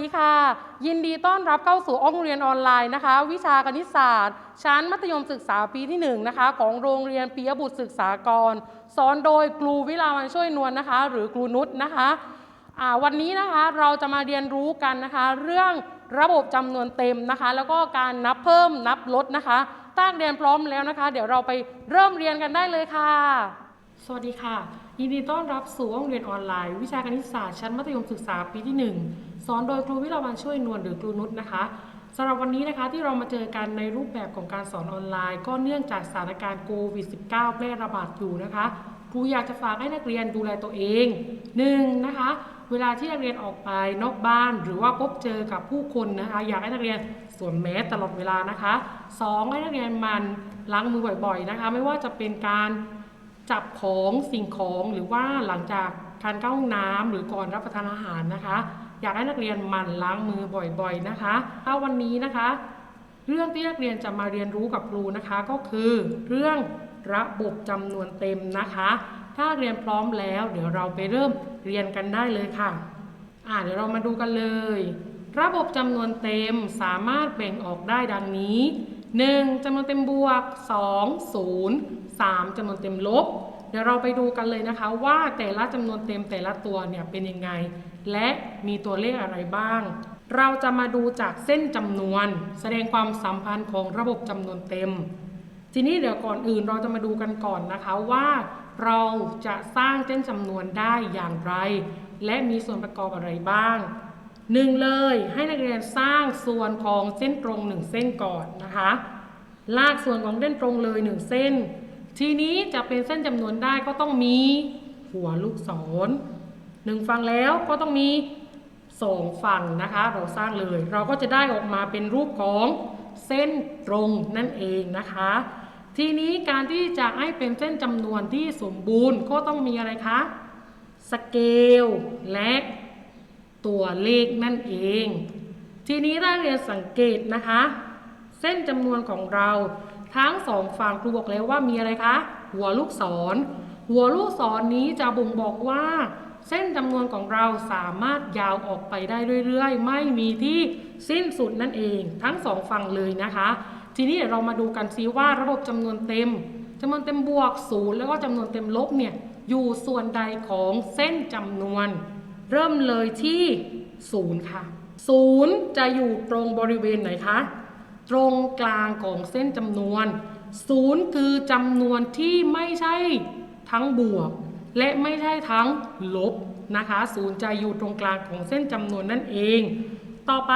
ดีค่ะ ยินดีต้อนรับเข้าสู่ห้องเรียนออนไลน์นะคะ วิชาคณิตศาสตร์ ชั้นมัธยมศึกษาปีที่1นงนะคะของโรงเรียนปิยบุตรศึกษากร สอนโดยครูวิลาวันช่วยนวลนะคะ หรือครูนุชนะคะวันนี้นะคะเราจะมาเรียนรู้กันนะคะ เรื่องระบบจำนวนเต็มนะคะ แล้วก็การนับเพิ่มนับลดนะคะถ้าเรียนพร้อมแล้วนะคะ เดี๋ยวเราไปเริ่มเรียนกันได้เลยค่ะ สวัสดีค่ะ ยินดีต้อนรับสู่ห้องเรียนออนไลน์ วิชาคณิตศาสตร์ชั้นมัธยมศึกษาปีที่ 1 สอนโดยครูวิลาวันช่วยนวลหรือครูนุชนะคะสำหรับวันนี้นะคะที่เรามาเจอกันในรูปแบบของการสอนออนไลน์ ก็เนื่องจากสถานการณ์โควิด -19 แพร่ระบาดอยู่นะคะครูอยากจะฝากให้นักเรียนดูแลตัวเองหนึ่งนะคะเวลาที่นักเรียนออกไปนอกบ้าน หรือว่าพบเจอกับผู้คนนะคะอยากให้นักเรียนสวมแมสตลอดเวลานะคะสองให้นักเรียนมันล้างมือบ่อยๆนะคะ ไม่ว่าจะเป็นการจับของสิ่งของหรือว่าหลังจากทานเข้าห้องน้ำหรือก่อนรับประทานอาหารนะคะ อยากให้นักเรียนหมั่นล้างมือบ่อยๆนะคะถ้าวันนี้นะคะ เรื่องที่นักเรียนจะมาเรียนรู้กับครูนะคะ ก็คือเรื่องระบบจำนวนเต็มนะคะ ถ้าเรียนพร้อมแล้ว เดี๋ยวเราไปเริ่มเรียนกันได้เลยค่ะอ่าเดี๋ยวเรามาดูกันเลย ระบบจำนวนเต็มสามารถแบ่งออกได้ดังนี้ 1. จำนวนเต็มบวก 2. 0 3จำนวนเต็มลบ เดี๋ยวเราไปดูกันเลยนะคะ ว่าแต่ละจำนวนเต็มแต่ละตัวเนี่ยเป็นยังไง และมีตัวเลขอะไรบ้าง เราจะมาดูจากเส้นจำนวน แสดงความสัมพันธ์ของระบบจำนวนเต็ม ทีนี้เดี๋ยวก่อนอื่นเราจะมาดูกันก่อนนะคะว่า เราจะสร้างเส้นจำนวนได้อย่างไร และมีส่วนประกอบอะไรบ้างหนึ่งเลยให้นักเรียนสร้างส่วนของเส้นตรงหนึ่งเส้นก่อนนะคะ ลากส่วนของเส้นตรงเลยหนึ่งเส้น ทีนี้จะเป็นเส้นจำนวนได้ก็ต้องมีหัวลูกศร หนึ่งฝั่งแล้วก็ต้องมีสองฝั่งนะคะ เราสร้างเลย เราก็จะได้ออกมาเป็นรูปของเส้นตรงนั่นเองนะคะ ทีนี้การที่จะให้เป็นเส้นจำนวนที่สมบูรณ์ก็ต้องมีอะไรคะสเกลและตัวเลขนั่นเอง ทีนี้ถ้าเรียนสังเกตนะคะ เส้นจำนวนของเราทั้งสองฝั่งครูบอกแล้วว่ามีอะไรคะ หัวลูกศร หัวลูกศรนนี้จะบ่งบอกว่า เส้นจำนวนของเราสามารถยาวออกไปได้เรื่อยๆ ไม่มีที่สิ้นสุดนั่นเองทั้งสองฝั่งเลยนะคะ ทีนี้เรามาดูกันซิว่าระบบจำนวนเต็มจำนวนเต็มบวกศูนย์แล้วก็จำนวนเต็มลบเนี่ยอยู่ส่วนใดของเส้นจำนวน เริ่มเลยที่ศูนย์ค่ะศูนย์จะอยู่ตรงบริเวณไหนคะตรงกลางของเส้นจำนวนศูนย์คือจำนวนที่ไม่ใช่ทั้งบวก และไม่ใช่ทั้งลบนะคะศูนย์จะอยู่ตรงกลางของเส้นจำนวนนั่นเอง ต่อไป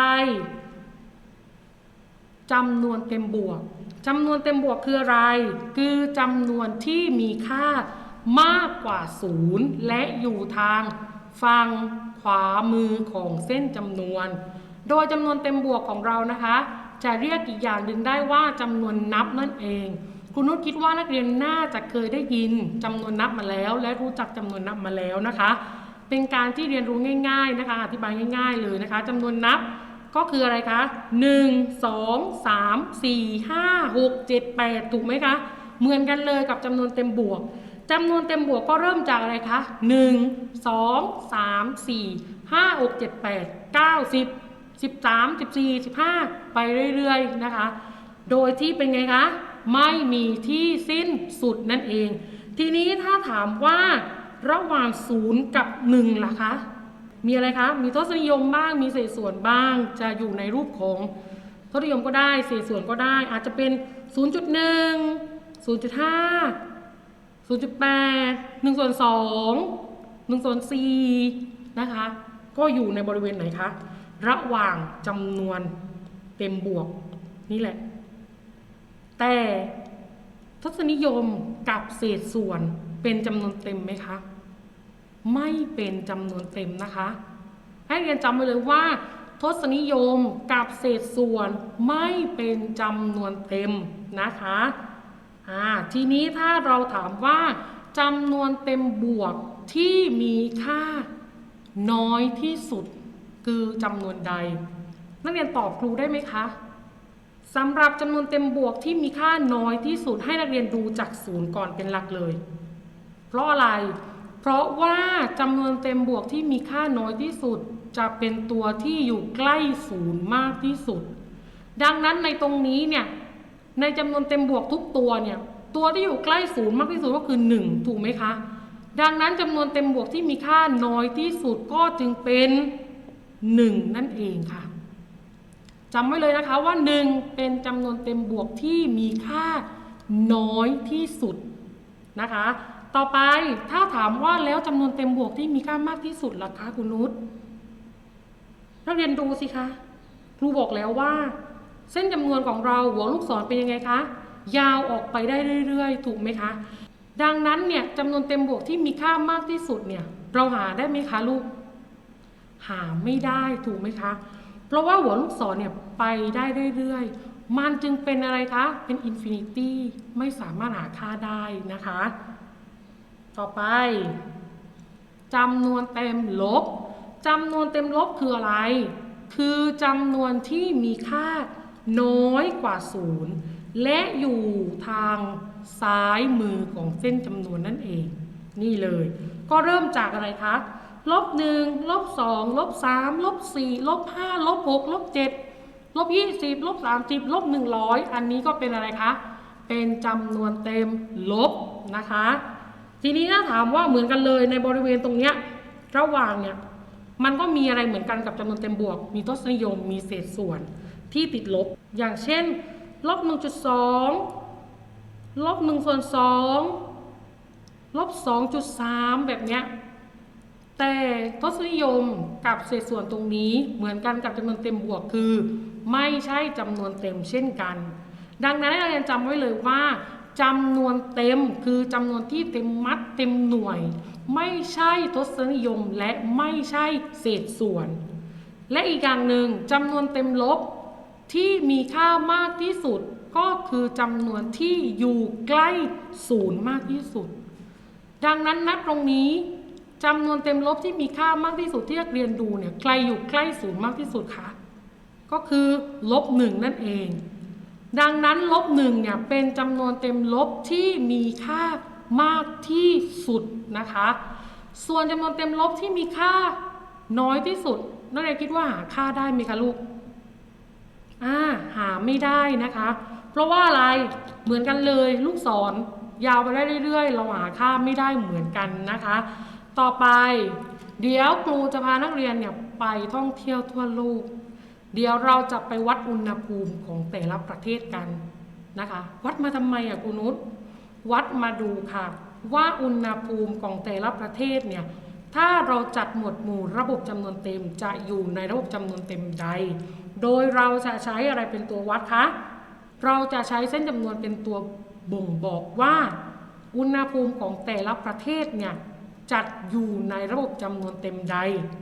จำนวนเต็มบวกจำนวนเต็มบวกคืออะไร คือจำนวนที่มีค่ามากกว่าศูนย์และอยู่ทางฝั่งขวามือของเส้นจำนวน โดยจำนวนเต็มบวกของเรานะคะ จะเรียกอีกอย่างหนึ่งได้ว่าจำนวนนับนั่นเอง คุณนุชคิดว่านักเรียนน่าจะเคยได้ยินจำนวนนับมาแล้ว และรู้จักจำนวนนับมาแล้วนะคะ เป็นการที่เรียนรู้ง่าย ๆนะคะ อธิบายง่าย ๆ เลยนะคะจำนวนนับก็คืออะไรคะ 1 2 3 4 5 6 7 8 ถูกไหมคะ เหมือนกันเลยกับจำนวนเต็มบวกจำนวนเต็มบวกก็เริ่มจากอะไรคะ 1 2 3 4 5 6 7 8 9 10 13 14 15 ไปเรื่อยๆนะคะ โดยที่เป็นไงคะ ไม่มีที่สิ้นสุดนั่นเอง ทีนี้ถ้าถามว่าระหว่าง0กับ1ล่ะคะ มีอะไรคะ มีทศนิยมบ้าง มีเศษส่วนบ้าง จะอยู่ในรูปของทศนิยมก็ได้ เศษส่วนก็ได้ อาจจะเป็น 0.1 0.5 0.8 1ส่วน2 1ส่วน4นะคะ ก็อยู่ในบริเวณไหนคะ ระหว่างจำนวนเต็มบวกนี่แหละ แต่ทศนิยมกับเศษส่วนเป็นจำนวนเต็มไหมคะ ไม่เป็นจำนวนเต็มนะคะ ให้เรียนจำไว้เลยว่า ทศนิยมกับเศษส่วนไม่เป็นจำนวนเต็มนะคะอ่าทีนี้ถ้าเราถามว่าจำนวนเต็มบวกที่มีค่าน้อยที่สุดคือจำนวนใด นักเรียนตอบครูได้ไหมคะ สำหรับจำนวนเต็มบวกที่มีค่าน้อยที่สุดให้นักเรียนดูจากศูนย์ก่อนเป็นหลักเลย เพราะอะไร เพราะว่าจำนวนเต็มบวกที่มีค่าน้อยที่สุด จะเป็นตัวที่อยู่ใกล้ศูนย์มากที่สุด ดังนั้นในตรงนี้เนี่ยในจำนวนเต็มบวกทุกตัวเนี่ยตัวที่อยู่ใกล้ศูนย์มากที่สุดก็คือ 1 ถูกไหมคะ ดังนั้นจำนวนเต็มบวกที่มีค่าน้อยที่สุดก็จึงเป็น 1 นั่นเองค่ะ จำไว้เลยนะคะว่า 1 เป็นจำนวนเต็มบวกที่มีค่าน้อยที่สุดนะคะ ต่อไปถ้าถามว่าแล้วจำนวนเต็มบวกที่มีค่ามากที่สุดล่ะคะคุณนุชนักเรียนดูสิคะครูบอกแล้วว่า เส้นจำนวนของเราหัวลูกศรเป็นยังไงคะ ยาวออกไปได้เรื่อยๆ ถูกไหมคะ ดังนั้นเนี่ยจำนวนเต็มบวกที่มีค่ามากที่สุดเนี่ย เราหาได้ไหมคะลูก หาไม่ได้ถูกไหมคะ เพราะว่าหัวลูกศรเนี่ยไปได้เรื่อยๆ มันจึงเป็นอะไรคะ เป็นอินฟินิตี้ไม่สามารถหาค่าได้นะคะ ต่อไปจำนวนเต็มลบจำนวนเต็มลบคืออะไร คือจำนวนที่มีค่าน้อยกว่าศูนย์และอยู่ทางซ้ายมือของเส้นจำนวนนั่นเอง นี่เลย ก็เริ่มจากอะไรคะ ลบหนึ่งลบสองลบสามลบสี่ลบห้าลบหกลบเจ็ดลบยี่สิบลบสามสิบลบหนึ่งร้อยอันนี้ก็เป็นอะไรคะ เป็นจำนวนเต็มลบนะคะ ทีนี้ถ้าถามว่าเหมือนกันเลยในบริเวณตรงเนี้ยระหว่างเนี่ยมันก็มีอะไรเหมือนกันกับจำนวนเต็มบวก มีทศนิยม มีเศษส่วนที่ติดลบ อย่างเช่นลบ1.2ลบ1ส่วน2ลบ2.3แบบเนี้ย แต่ทศนิยมกับเศษส่วนตรงนี้เหมือนกันกับจำนวนเต็มบวกคือ ไม่ใช่จำนวนเต็มเช่นกัน ดังนั้นเรียนจำไว้เลยว่าจำนวนเต็มคือจำนวนที่เต็มมัดเต็มหน่วย ไม่ใช่ทศนิยมและไม่ใช่เศษส่วน และอีกอย่างหนึ่งจำนวนเต็มลบที่มีค่ามากที่สุดก็คือจำนวนที่อยู่ใกล้ศูนย์มากที่สุด ดังนั้นนับตรงนี้ จำนวนเต็มลบที่มีค่ามากที่สุดที่นักเรียนดูเนี่ยใครอยู่ใกล้ศูนย์มากที่สุดคะก็คือลบหนึ่งนั่นเอง ดังนั้นลบหนึ่งเนี่ยเป็นจำนวนเต็มลบที่มีค่ามากที่สุดนะคะ ส่วนจำนวนเต็มลบที่มีค่าน้อยที่สุดนักเรียนคิดว่าหาค่าได้ไหมคะลูกอ่าหาไม่ได้นะคะ เพราะว่าอะไรเหมือนกันเลยลูกศรยาวไปได้เรื่อยๆ เราหาค่าไม่ได้เหมือนกันนะคะ ต่อไป เดี๋ยวครูจะพานักเรียนเนี่ยไปท่องเที่ยวทั่วโลก เดี๋ยวเราจะไปวัดอุณหภูมิของแต่ละประเทศกันนะคะ วัดมาทำไมอะคุณนุชวัดมาดูค่ะ ว่าอุณหภูมิของแต่ละประเทศเนี่ยถ้าเราจัดหมวดหมู่ระบบจำนวนเต็มจะอยู่ในระบบจำนวนเต็มใด โดยเราจะใช้อะไรเป็นตัววัดคะ เราจะใช้เส้นจำนวนเป็นตัวบ่งบอกว่า อุณหภูมิของแต่ละประเทศเนี่ย จัดอยู่ในระบบจำนวนเต็มใด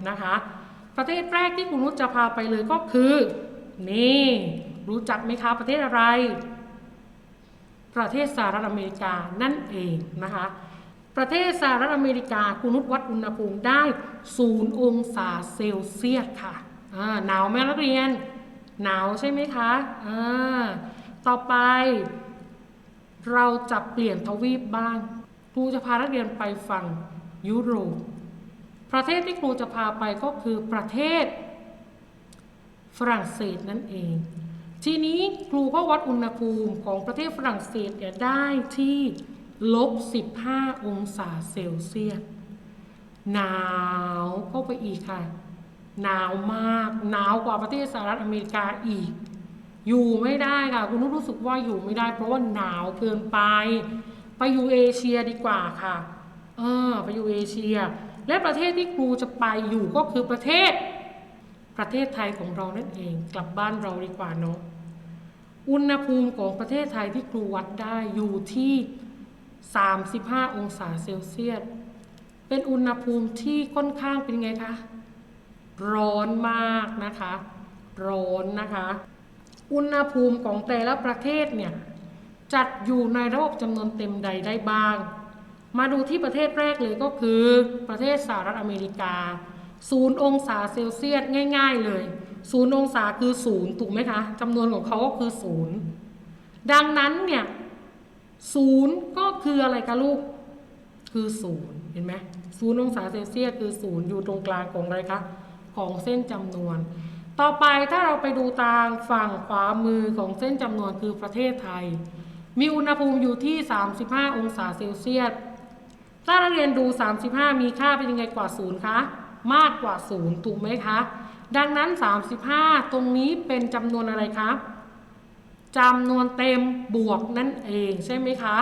นะคะ ประเทศแรกที่คุณนุชจะพาไปเลยก็คือ นี่ รู้จักไหมคะประเทศอะไร ประเทศสหรัฐอเมริกานั่นเองนะคะ ประเทศสหรัฐอเมริกาคุณนุชวัดอุณหภูมิได้0องศาเซลเซียสค่ะหนาวไหมนักเรียน หนาวใช่ไหมคะต่อไป เราจะเปลี่ยนทวีปบ้างครูจะพานักเรียนไปฝั่ง ยุโรป ประเทศที่ครูจะพาไปก็คือประเทศ ฝรั่งเศสนั่นเอง ทีนี้ครูก็วัดอุณหภูมิของประเทศฝรั่งเศสเนี่ยได้ที่ลบ 15 องศาเซลเซียส หนาวเข้าไปอีกค่ะ หนาวมาก หนาวกว่าประเทศสหรัฐอเมริกาอีก อยู่ไม่ได้ค่ะ คุณรู้สึกว่าอยู่ไม่ได้ เพราะว่าหนาวเกินไป ไปอยู่เอเชียดีกว่าค่ะ เออไปอยู่เอเชีย และประเทศที่ครูจะไปอยู่ก็คือประเทศ ประเทศไทยของเรานั่นเอง กลับบ้านเราดีกว่าเนาะอุณหภูมิของประเทศไทยที่ครูวัดได้อยู่ที่ 35 องศาเซลเซียสเป็นอุณหภูมิที่ค่อนข้างเป็นไงคะร้อนมากนะคะ ร้อนนะคะ อุณหภูมิของแต่ละประเทศเนี่ยจัดอยู่ในระบบจำนวนเต็มใดได้บ้าง มาดูที่ประเทศแรกเลยก็คือประเทศสหรัฐอเมริกาศูนย์องศาเซลเซียสง่าย ๆ เลยศูนย์องศาคือศูนย์ถูกไหมคะจำนวนของเขาก็คือศูนย์ดังนั้นเนี่ยศูนย์ก็คืออะไรคะลูก คือศูนย์เห็นไหมศูนย์องศาเซลเซียสคือศูนย์อยู่ตรงกลางของอะไรคะของเส้นจำนวน ต่อไปถ้าเราไปดูทางฝั่งขวามือของเส้นจำนวนคือประเทศไทย มีอุณหภูมิอยู่ที่ 35 องศาเซลเซียส ถ้านักเรียนดู 35 มีค่าเป็นยังไงกว่าศูนย์คะ มากกว่าศูนย์ถูกไหมคะ ดังนั้น 35 ตรงนี้เป็นจำนวนอะไรคะจำนวนเต็มบวกนั่นเองใช่ไหมคะ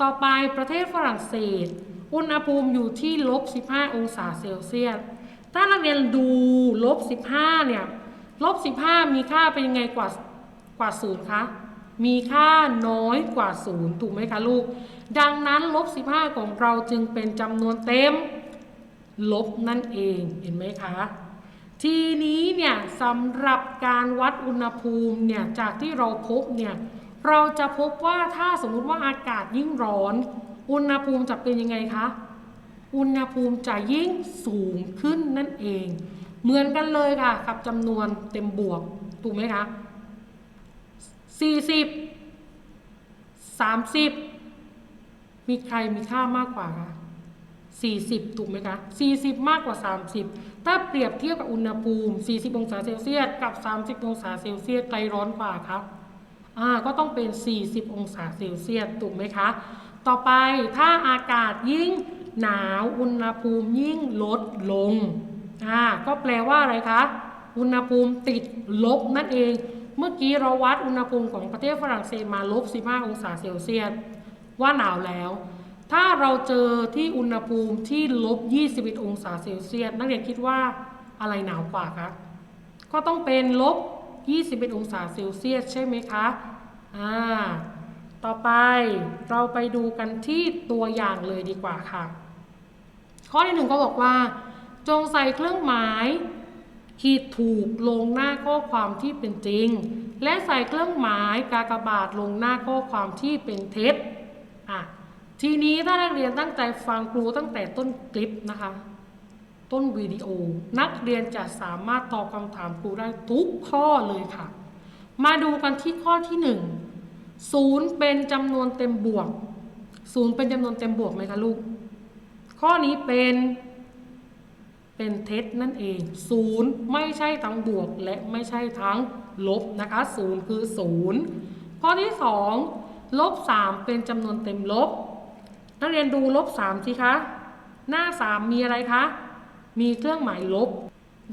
ต่อไปประเทศฝรั่งเศส อุณหภูมิอยู่ที่ลบ 15 องศาเซลเซียส ถ้านักเรียนดูลบ 15 เนี่ย ลบ 15 มีค่าเป็นยังไงกว่ากว่าศูนย์คะ มีค่าน้อยกว่าศูนย์ถูกไหมคะลูก ดังนั้นลบ 15 ของเราจึงเป็นจำนวนเต็ม ลบนั่นเองเห็นไหมคะ ทีนี้เนี่ยสำหรับการวัดอุณหภูมิเนี่ยจากที่เราพบเนี่ยเราจะพบว่าถ้าสมมุติว่าอากาศยิ่งร้อน อุณหภูมิจะเป็นยังไงคะอุณหภูมิจะยิ่งสูงขึ้นนั่นเอง เหมือนกันเลยค่ะกับจำนวนเต็มบวกถูกไหมคะ40 30 มีใครมีค่ามากกว่าคะ40 ถูกไหมคะ 40 มากกว่า 30 ถ้าเปรียบเทียบกับอุณหภูมิ 40 องศาเซลเซียสกับ 30 องศาเซลเซียสใครร้อนกว่าครับอ่าก็ต้องเป็น 40 องศาเซลเซียสถูกไหมคะ ต่อไปถ้าอากาศยิ่งหนาวอุณหภูมิยิ่งลดลงอ่าก็แปลว่าอะไรคะ อุณหภูมิติดลบนั่นเอง เมื่อกี้เราวัดอุณหภูมิของประเทศฝรั่งเศสมาลบ 15 องศาเซลเซียส ว่าหนาวแล้ว ถ้าเราเจอที่อุณหภูมิที่ลบ 21 องศาเซลเซียสนักเรียนคิดว่าอะไรหนาวกว่าคะก็ต้องเป็นลบ 21 องศาเซลเซียสใช่ไหมคะอ่าต่อไปเราไปดูกันที่ตัวอย่างเลยดีกว่าค่ะ ข้อที่หนึ่งก็บอกว่า จงใส่เครื่องหมายขีดถูกลงหน้าข้อความที่เป็นจริง และใส่เครื่องหมายกากบาทลงหน้าข้อความที่เป็นเท็จ่ะทีนี้ถ้านักเรียนตั้งใจฟังครูตั้งแต่ต้นคลิปนะคะ ต้นวิดีโอ นักเรียนจะสามารถตอบคำถามครูได้ทุกข้อเลยค่ะ มาดูกันที่ข้อที่หนึ่งศูนย์เป็นจำนวนเต็มบวกศูนย์เป็นจำนวนเต็มบวกไหมคะลูก ข้อนี้เป็นเป็นเท็จนั่นเองศูนย์ไม่ใช่ทั้งบวกและไม่ใช่ทั้งลบนะคะศูนย์คือศูนย์ข้อที่สอง ลบสามเป็นจำนวนเต็มลบ นักเรียนดูลบสามสิคะ หน้าสามมีอะไรคะ มีเครื่องหมายลบ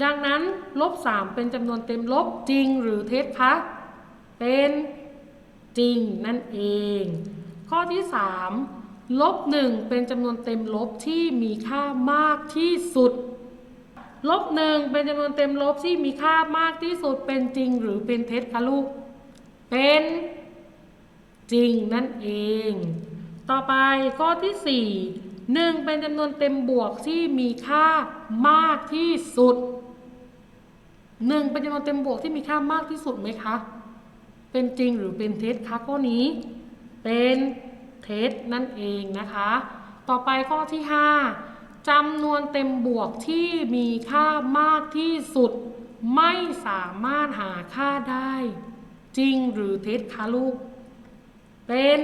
ดังนั้นลบสามเป็นจำนวนเต็มลบจริงหรือเท็จคะ เป็นจริงนั่นเอง ข้อที่ 3 ลบ 1 เป็นจำนวนเต็มลบที่มีค่ามากที่สุด ลบ 1 เป็นจำนวนเต็มลบที่มีค่ามากที่สุดเป็นจริงหรือเป็นเท็จคะลูก เป็น จริงนั่นเอง ต่อไปข้อที่ 4 1 เป็นจำนวนเต็มบวกที่มีค่ามากที่สุด 1 เป็นจำนวนเต็มบวกที่มีค่ามากที่สุดไหมคะ เป็นจริงหรือเป็นเท็จคะข้อนี้ เป็นเท็จนั่นเองนะคะ ต่อไปข้อที่ 5จำนวนเต็มบวกที่มีค่ามากที่สุด ไม่สามารถหาค่าได้ จริงหรือเท็จคะลูก เป็น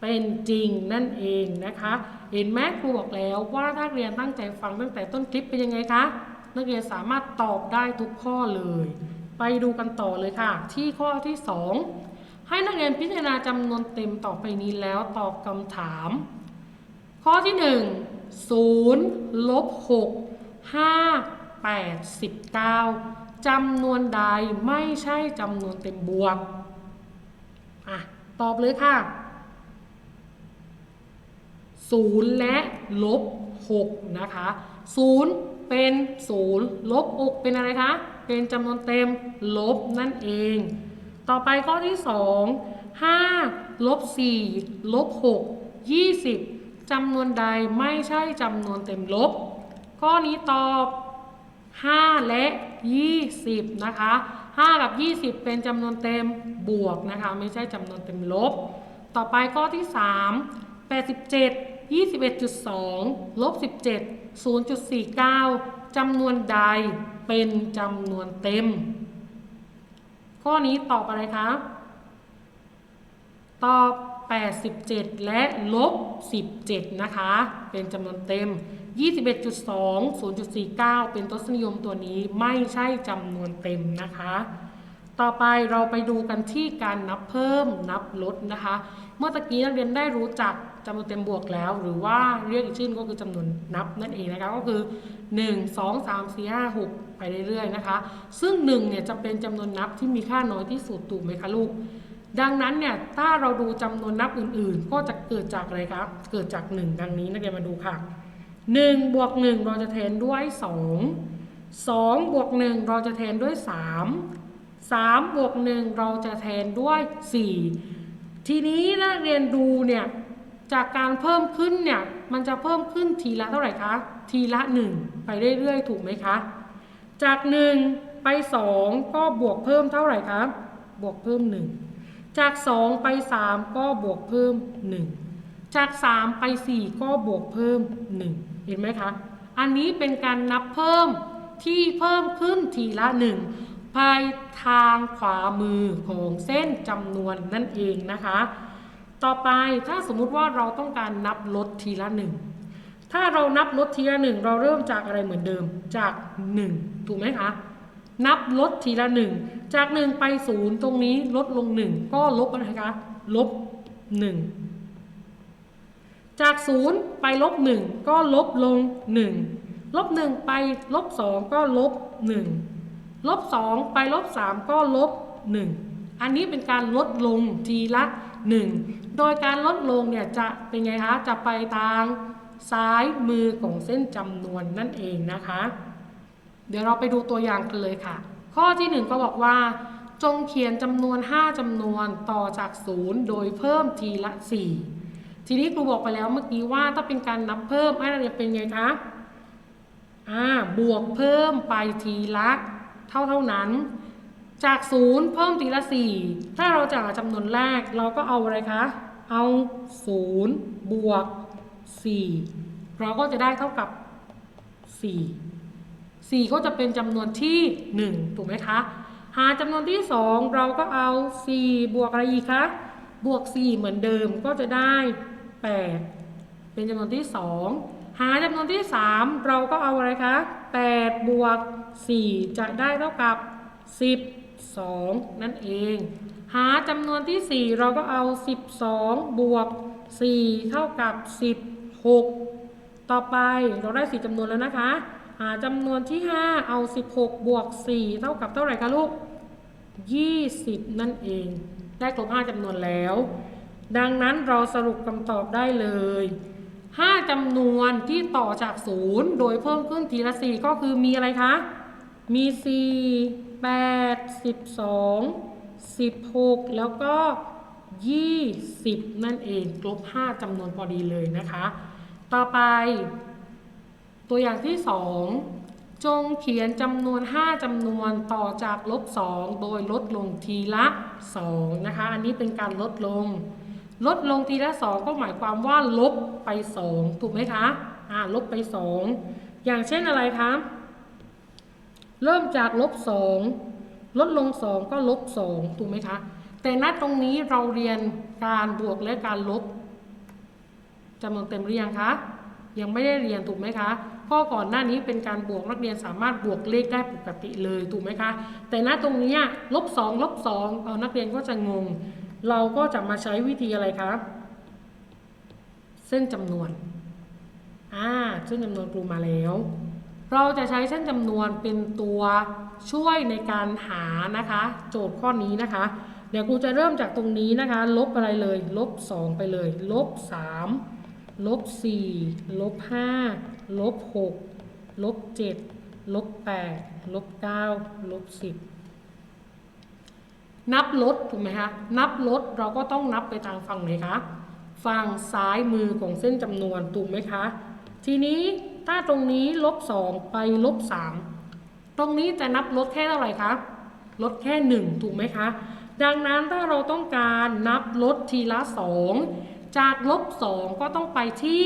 เป็นจริงนั่นเองนะคะ เห็นไหมครูบอกแล้วว่าถ้าเรียนตั้งใจฟังตั้งแต่ต้นคลิปเป็นยังไงคะ นักเรียนสามารถตอบได้ทุกข้อเลย ไปดูกันต่อเลยค่ะ ที่ข้อที่ 2 ให้นักเรียนพิจารณาจำนวนเต็มต่อไปนี้แล้วตอบคำถาม ข้อที่ 1 0ลบ6 5 8 19จำนวนใดไม่ใช่จำนวนเต็มบวก ตอบเลยค่ะ0และลบ6นะคะ0เป็น0ลบ6เป็นอะไรคะ เป็นจำนวนเต็มลบนั่นเอง ต่อไปข้อที่2 5ลบ4ลบ6 20จำนวนใดไม่ใช่จำนวนเต็มลบ ข้อนี้ตอบ 5 และ 20 นะคะ 5 กับ 20 เป็นจำนวนเต็มบวกนะคะ ไม่ใช่จำนวนเต็มลบ ต่อไปข้อที่ 3 87 21.2ลบ17 0.49จำนวนใดเป็นจำนวนเต็ม ข้อนี้ตอบอะไรคะ ตอบ 87 และลบ 17 นะคะ เป็นจำนวนเต็ม 21.2 0.49 เป็นทศนิยมตัวนี้ไม่ใช่จำนวนเต็มนะคะ ต่อไปเราไปดูกันที่การนับเพิ่มนับลดนะคะ เมื่อตะกี้นักเรียนได้รู้จักจำนวนเต็มบวกแล้ว หรือว่าเรียกอีกชื่อก็คือจำนวนนับนั่นเองนะคะก็คือ 1 2 3 4 5 6 ไปเรื่อยๆนะคะ ซึ่ง1เนี่ยจะเป็นจำนวนนับที่มีค่าน้อยที่สุดถูกไหมคะลูก ดังนั้นเนี่ยถ้าเราดูจำนวนนับอื่นๆ ก็จะเกิดจากอะไรครับ เกิดจาก 1 ดังนี้นักเรียนมาดูค่ะ1บวก1เราจะแทนด้วย 2 2บวก1เราจะแทนด้วย 3 3บวก1เราจะแทนด้วย 4 ทีนี้นักเรียนดูเนี่ยจากการเพิ่มขึ้นเนี่ยมันจะเพิ่มขึ้นทีละเท่าไหร่คะทีละ 1 ไปเรื่อยๆ ถูกไหมคะจาก 1 ไป 2 ก็บวกเพิ่มเท่าไหร่ครับ บวกเพิ่ม 1 จาก 2 ไป 3 ก็บวกเพิ่ม 1 จาก 3 ไป 4 ก็บวกเพิ่ม 1 เห็นไหมคะ อันนี้เป็นการนับเพิ่มที่เพิ่มขึ้นทีละ 1 ภายทางขวามือของเส้นจำนวนนั่นเองนะคะ ต่อไปถ้าสมมุติว่าเราต้องการนับลดทีละ 1 ถ้าเรานับลดทีละ 1 เราเริ่มจากอะไรเหมือนเดิมจาก 1 ถูกไหมคะ นับลดทีละ 1 จาก 1 ไป 0 ตรงนี้ลดลง 1 ก็ลบอะคะลบ 1 จาก 0 ไปลบ 1 ก็ลบลง 1 ลบ 1 ไปลบ 2 ก็ลบ 1 ลบ 2 ไปลบ 3 ก็ลบ 1 อันนี้เป็นการลดลงทีละ 1 โดยการลดลงเนี่ยจะเป็นไงคะ จะไปทางซ้ายมือของเส้นจำนวนนั่นเองนะคะ เดี๋ยวเราไปดูตัวอย่างกันเลยค่ะ ข้อที่ 1 ก็บอกว่า จงเขียนจำนวน 5จำนวนต่อจาก 0 โดยเพิ่มทีละ 4 ทีนี้ครูบอกไปแล้วเมื่อกี้ว่าถ้าเป็นการนับเพิ่มให้เราเรียนเป็นไงคะอ่าบวกเพิ่มไปทีละเท่าเท่านั้น จาก 0 เพิ่มทีละ 4 ถ้าเราจะหาจำนวนแรกเราก็เอาอะไรคะ เอา 0 บวก 4 เราก็จะได้เท่ากับ 4 4 ก็จะเป็นจำนวนที่ 1 ถูกไหมคะ หาจำนวนที่ 2 เราก็เอา 4 บวกอะไรอีกคะ บวก 4 เหมือนเดิมก็จะได้ 8 เป็นจำนวนที่ 2 หาจำนวนที่ 3 เราก็เอาอะไรคะ8บวก 4 จะได้เท่ากับ 12 นั่นเอง หาจำนวนที่ 4 เราก็เอา 12 บวก 4 เท่ากับ 16 ต่อไปเราได้ 4จำนวนแล้วนะคะาจำนวนที่ 5 เอา 16 บวก 4 เท่ากับเท่าไหร่คะลูก 20 นั่นเอง ได้ครบ 5จำนวนแล้ว ดังนั้นเราสรุปคำตอบได้เลย 5จำนวนที่ต่อจาก 0 โดยเพิ่มขึ้นทีละ 4 ก็คือมีอะไรคะ มี 4 8 12 16 แล้วก็ 20 นั่นเอง ครบ 5จำนวนพอดีเลยนะคะ ต่อไป ตัวอย่างที่ 2 จงเขียนจำนวน 5จำนวนต่อจากลบ 2 โดยลดลงทีละ2นะคะ อันนี้เป็นการลดลง ลดลงทีละ 2 ก็หมายความว่าลบไป 2 ถูกไหมคะอ่าลบไป 2 อย่างเช่นอะไรคะ เริ่มจากลบ 2 ลดลง 2 ก็ลบ 2 ถูกไหมคะ แต่ณตรงนี้เราเรียนการบวกและการลบจำนวนเต็มหรือยังคะยังไม่ได้เรียนถูกไหมคะ ข้อก่อนหน้านี้เป็นการบวกนักเรียนสามารถบวกเลขได้ปกติเลยถูกไหมคะ แต่ณตรงนี้ลบสองลบสองเอานักเรียนก็จะงง เราก็จะมาใช้วิธีอะไรครับ เส้นจำนวนอ่าเส้นจำนวนครูมาแล้วเราจะใช้เส้นจำนวนเป็นตัวช่วยในการหานะคะ โจทย์ข้อนี้นะคะ เดี๋ยวครูจะเริ่มจากตรงนี้นะคะ ลบอะไรเลย ลบ 2 ไปเลย ลบ 3 ลบ4ลบ5ลบ6ลบ7ลบ8ลบ9ลบ10นับลดถูกไหมคะนับลดเราก็ต้องนับไปทางฝั่งไหนคะฝั่งซ้ายมือของเส้นจำนวนถูกไหมคะ ทีนี้ถ้าตรงนี้ลบ2ไปลบ3ตรงนี้จะนับลดแค่เท่าไหร่คะลดแค่1ถูกไหมคะ ดังนั้นถ้าเราต้องการนับลดทีละ2 จากลบ2ก็ต้องไปที่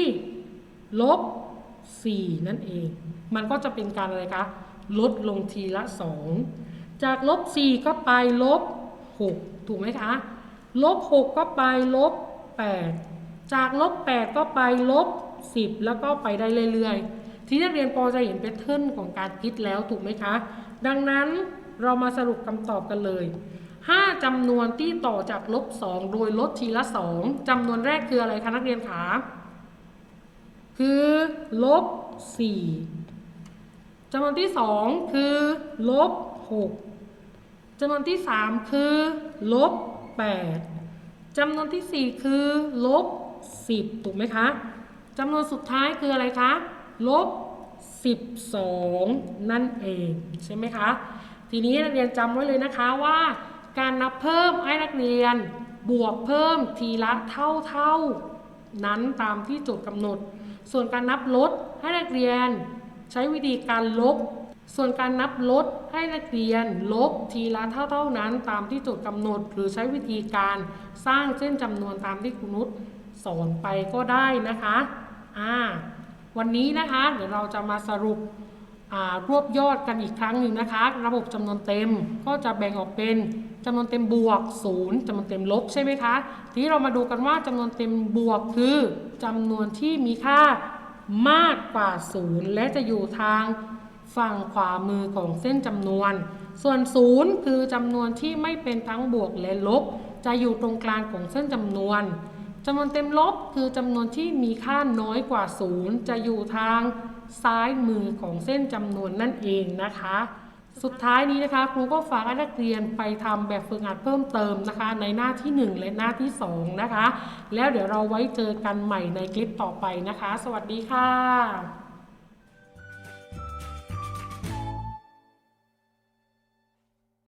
ลบ4นั่นเอง มันก็จะเป็นการอะไรคะ ลดลงทีละ2จากลบ4ก็ไปลบ6ถูกไหมคะ ลบ6ก็ไปลบ8จากลบ8ก็ไปลบ10แล้วก็ไปได้เรื่อยๆ ที่นักเรียนพอจะเห็นแพทเทิร์นของการคิดแล้วถูกไหมคะ ดังนั้นเรามาสรุปคำตอบกันเลย 5จำนวนที่ต่อจากลบ2โดยลดทีละ 2จำนวนแรกคืออะไรคะนักเรียนคะคือลบ4จำนวนที่ 2 คือลบ6จำนวนที่ 3 คือลบ8จำนวนที่ 4 คือลบ10ถูกไหมคะจำนวนสุดท้ายคืออะไรคะลบ12 นั่นเอง ใช่ไหมคะ ทีนี้นักเรียนจำไว้เลยนะคะว่า การนับเพิ่มให้นักเรียน บวกเพิ่มทีละเท่าเท่าๆนั้นตามที่โจทย์กำหนด ส่วนการนับลดให้นักเรียน ใช้วิธีการลบ ส่วนการนับลดให้นักเรียน ลบทีละเท่าเท่าๆนั้น ตามที่โจทย์กำหนด หรือใช้วิธีการสร้างเส้นจำนวนตามที่คุณนุชสอนไปก็ได้นะคะอ่าวันนี้นะคะเดี๋ยวเราจะมาสรุปรวบยอดกันอีกครั้งหนึ่งนะคะ ระบบจำนวนเต็มก็จะแบ่งออกเป็น จำนวนเต็มบวกศูนย์จำนวนเต็มลบใช่ไหมคะ ทีนี้เรามาดูกันว่าจำนวนเต็มบวกคือจำนวนที่มีค่ามากกว่าศูนย์และจะอยู่ทางฝั่งขวามือของเส้นจำนวน ส่วนศูนย์คือจำนวนที่ไม่เป็นทั้งบวกและลบ จะอยู่ตรงกลางของเส้นจำนวนจำนวนเต็มลบคือจำนวนที่มีค่าน้อยกว่าศูนย์จะอยู่ทางซ้ายมือของเส้นจำนวนนั่นเองนะคะ สุดท้ายนี้นะคะ ครูก็ฝากนักเรียนไปทำแบบฝึกหัดเพิ่มเติมนะคะ ในหน้าที่ 1 และหน้าที่ 2 นะคะ แล้วเดี๋ยวเราไว้เจอกันใหม่ในคลิปต่อไปนะคะ สวัสดีค่ะ